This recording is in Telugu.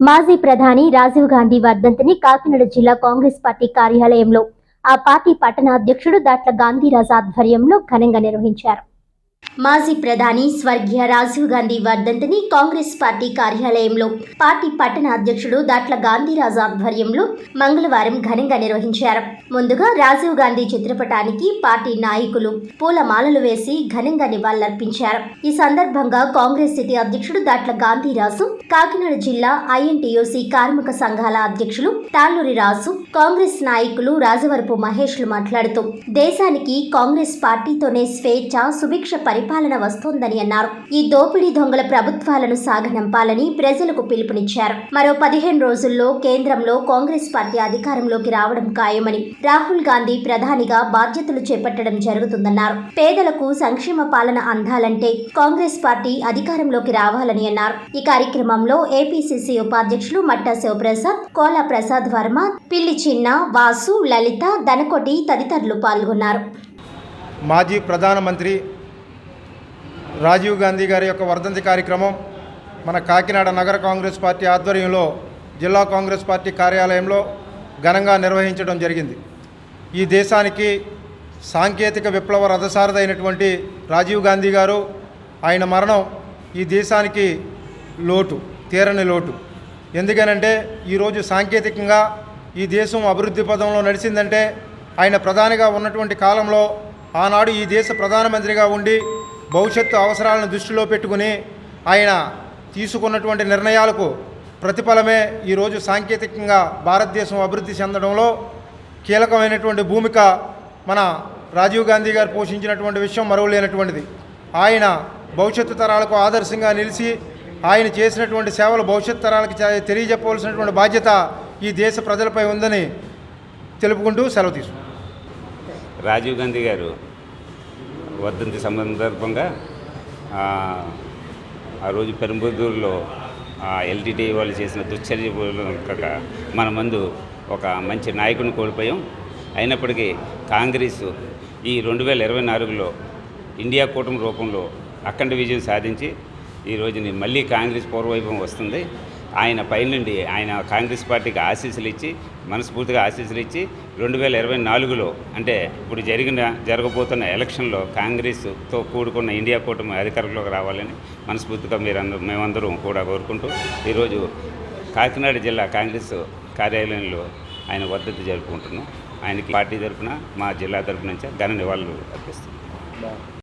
మాజీ ప్రధాని రాజీవ్ గాంధీ వర్ధంతిని కాకినాడ జిల్లా కాంగ్రెస్ పార్టీ కార్యాలయంలో ఆ పార్టీ పట్టణ అధ్యక్షుడు దాట్ల గాంధీరాజ్ ఆధ్వర్యంలో ఘనంగా నిర్వహించారు. మాజీ ప్రధాని స్వర్గీయ రాజీవ్ గాంధీ వర్ధంతిని కాంగ్రెస్ పార్టీ కార్యాలయంలో పార్టీ పట్టణ అధ్యక్షుడు దాట్ల గాంధీరాజు ఆధ్వర్యంలో మంగళవారం ఘనంగా నిర్వహించారు. ముందుగా రాజీవ్ గాంధీ చిత్రపటానికి పార్టీ నాయకులు పూలమాలలు వేసి ఘనంగా నివాళులర్పించారు. ఈ సందర్భంగా కాంగ్రెస్ సిటీ అధ్యక్షుడు దాట్ల గాంధీరాజు కాకినాడ జిల్లా ఐఎన్టీయూసీ కార్మిక సంఘాల అధ్యక్షులు తాళ్ళూరి రాజు కాంగ్రెస్ నాయకులు రాజవరపు మహేష్లు మాట్లాడుతూ దేశానికి కాంగ్రెస్ పార్టీతోనే స్వేచ్ఛ సుభిక్ష పరిపాలన వస్తోందని అన్నారు. ఈ దోపిడీ దొంగల ప్రభుత్వాలను సాగనంపాలని ప్రజలకు పిలుపునిచ్చారు. మరో పదిహేను రోజుల్లో కేంద్రంలో కాంగ్రెస్ పార్టీ అధికారంలోకి రావడం ఖాయమని రాహుల్ గాంధీ ప్రధానిగా బాధ్యతలు చేపట్టడం జరుగుతుందన్నారు. పేదలకు సంక్షేమ పాలన అందాలంటే కాంగ్రెస్ పార్టీ అధికారంలోకి రావాలని అన్నారు. ఈ కార్యక్రమంలో ఏపీసీసీ ఉపాధ్యక్షులు మట్టా శివప్రసాద్ కోలా ప్రసాద్ వర్మ పిల్లి చిన్న వాసు లలిత దనకొటి తదితరులు పాల్గొన్నారు. మాజీ ప్రధానమంత్రి రాజీవ్ గాంధీ గారి యొక్క వర్ధంతి కార్యక్రమం మన కాకినాడ నగర కాంగ్రెస్ పార్టీ ఆధ్వర్యంలో జిల్లా కాంగ్రెస్ పార్టీ కార్యాలయంలో ఘనంగా నిర్వహించడం జరిగింది. ఈ దేశానికి సాంకేతిక విప్లవ రథసారథి రాజీవ్ గాంధీ గారు ఆయన మరణం ఈ దేశానికి లోటు తీరని లోటు. ఎందుకనంటే ఈరోజు సాంకేతికంగా ఈ దేశం అభివృద్ధి పదంలో నడిచిందంటే ఆయన ప్రధానిగా ఉన్నటువంటి కాలంలో ఆనాడు ఈ దేశ ప్రధానమంత్రిగా ఉండి భవిష్యత్తు అవసరాలను దృష్టిలో పెట్టుకుని ఆయన తీసుకున్నటువంటి నిర్ణయాలకు ప్రతిఫలమే ఈరోజు సాంకేతికంగా భారతదేశం అభివృద్ధి చెందడంలో కీలకమైనటువంటి భూమిక మన రాజీవ్ గాంధీ గారు పోషించినటువంటి విషయం మరువలేనటువంటిది. ఆయన భవిష్యత్తు తరాలకు ఆదర్శంగా నిలిచి ఆయన చేసినటువంటి సేవలు భవిష్యత్ తరాలకు తెలియజెప్పవలసినటువంటి బాధ్యత ఈ దేశ ప్రజలపై ఉందని తెలుపుకుంటూ సెలవు తీసుకుంటాం రాజీవ్ గాంధీ గారు వర్ధంతి సందర్భంగా ఆ, రోజు పెరంబదూరులో ఎల్టీటీ వాళ్ళు చేసిన దుశ్చర్య కాక మన ముందు ఒక మంచి నాయకుని కోల్పోయాం. అయినప్పటికీ కాంగ్రెస్ ఈ రెండు వేల ఇరవై నాలుగులో ఇండియా కూటమి రూపంలో అఖండ విజయం సాధించి ఈ రోజుని మళ్ళీ కాంగ్రెస్ పూర్వవైభవం వస్తుంది. ఆయన పైనుండి ఆయన కాంగ్రెస్ పార్టీకి ఆశీస్సులు ఇచ్చి మనస్ఫూర్తిగా ఆశీస్సులు ఇచ్చి రెండు వేల ఇరవై నాలుగులో అంటే ఇప్పుడు జరిగిన జరగబోతున్న ఎలక్షన్లో కాంగ్రెస్తో కూడుకున్న ఇండియా కూటమి అధికారంలోకి రావాలని మనస్ఫూర్తిగా మీరందరూ మేమందరం కూడా కోరుకుంటూ ఈరోజు కాకినాడ జిల్లా కాంగ్రెస్ కార్యాలయంలో ఆయన వర్ధంతి జరుపుకుంటున్నాం. ఆయనకి పార్టీ తరఫున మా జిల్లా తరఫు నుంచి ఘన నివాళులు అర్పిస్తున్నాం.